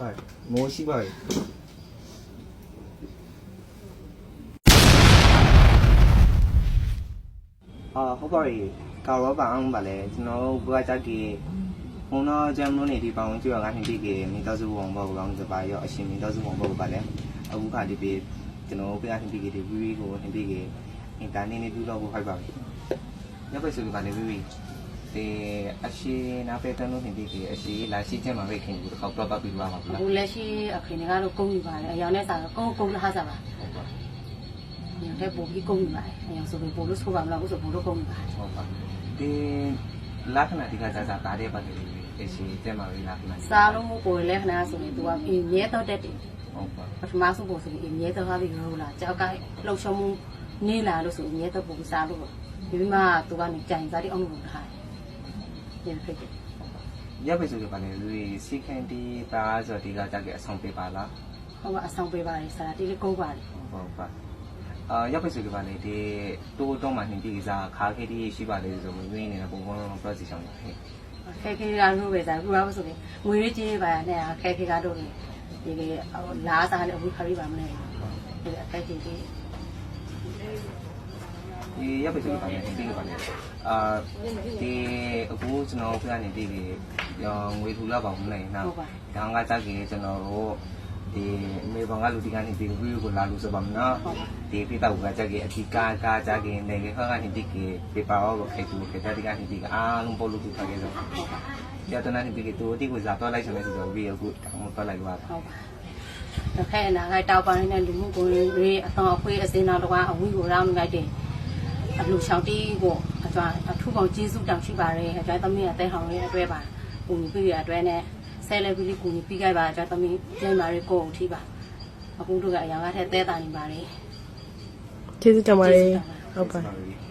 ပါတယ်မိုးရှိပါရဲ့အာဟုတ်ပါရဲ့ကာရောပါအောင်ပါလေကျွန်တော်တို့ဘွားကြက်ကဘုံတော့ကျမ်းလို့နေဒီပောင်းကျွော်ကနေဒီကေမိသားစုဘုံဘောကောင်စပါရောအရှင်မိသားစုဘုံဘောပါလေအခုခါဒီပေးကျွန်တော်တို့ပြနေဒီကေဒီဝီကိုနေဒီကေအင်တာနက်နဲ့ပြုလုပ်ဖို့ဖိုက်ပါပြီရောက်ပြီဆိုပြီးပါနေဝီဝီ ဒီကေအရှိလာရှိချက်မှာပဲခင်ဘူးတစ်ခေါက်တော့ပတ်ပြီးသွားပါဘူးလားအခုလက်ရှိအခင်းတွေကတော့ကုန်းယူပါတယ်အယောင်နဲ့စားတော့ကုန်းကုန်းလာစားပါဟုတ်ပါညတဲ့ပို့ပြီးကုန်းယူပါတယ်အယောင်ဆိုပြီးပို့လို့ဆိုပါမလားအခုဆိုပို့လို့ကုန်းယူပါတယ် ဟုတ်ပါဒီလက္ခဏာဒီကစားစားပါတဲ့ပါတယ်အရှိတက်မှာပဲလက္ခဏာစားလို့ပို့လဲခဏဆိုရင်သူကအင်းမြဲတော့တက်တယ်ဟုတ်ပါပထမဆုံးပို့ဆိုရင်အင်းမြဲတော့ဟာပြီးလို့လားကြောက်ကလှုပ်ရှုံးမှုနေလာလို့ဆိုရင်မြဲတော့ပို့ပြီးစားလို့ဒီမှာသူကနေကြိုင်စားတဲ့အောင်လို့ထားတယ် ပြန်ဖိတ်တယ်ရပဲဆိုကြပါလေလူစီကန်တီပါဆိုဒီကကြကအဆောင်ပေးပါလားဟောကအဆောင်ပေးပါတယ်စားတီးလေးကုန်းပါတယ်ဟုတ်ပါအာရပဲဆိုကြပါလေဒီတိုးတော့မှနေဒီကစားခါခေတီရှိပါလေဆိုမင်းနေတဲ့ပုံပေါ်တော့ process ဆောင်တယ်ခဲခဲရလို့ပဲစားခုတော့ဆိုရင်ငွေရေးချင်းပါနဲ့ခဲခဲကတော့ဒီဒီလာစားလည်းအခုခရီးပါမလဲဒီအခဲကြီး ဒီရပဲဆိုကြပါလေဒီကပါလေအာဒီအခုကျွန်တော်ပြနေဒီကငွေထူလာပါမလဲနော်ဟုတ်ပါဒါငါကြကြီးကျွန်တော်တို့ဒီမေဘငါလူဒီကနေဒီဝီကိုလာလို့ဆိုပါမနော်ဟုတ်ပါဒီပြတောက်ကကြကြီးအတိကာကာကြကြီးနေခေခကနေဒီကေပြပါတော့ခေတူခေတတိကနေဒီကအားလုံးပေါ်လို့သူခါခဲ့တော့ကျတနာနေဒီကေတူတိကိုဇာတော့လိုက်စမယ်ဆိုတော့ဝီအခုတောင်းတော့လိုက်သွားတာဟုတ်ပါတစ်ခါနာကတောက်ပိုင်းနဲ့လူမှုကိုယ်ရေးအတော်အခွေးအစင်းတော်တကွာအဝီကိုရောင်းလိုက်တယ် အလူချောင်းတီးကိုအကျွမ်းအထူးကောင်ကျေးဇူးတောင်ရှိပါတယ်အကျွမ်းသမီးရဲ့တဲဟောင်းရဲ့အတွဲပါကိုကြီးပြည့်ရအတွဲနဲ့ဆဲလေပြီးကိုကြီးပြီးကြပါအကျွမ်းသမီးကျင်းပါရေကိုထီးပါအခုတို့ကအရာကထဲတဲတာနေပါလေကျေးဇူးတင်ပါတယ်ဟုတ်ပါဟုတ်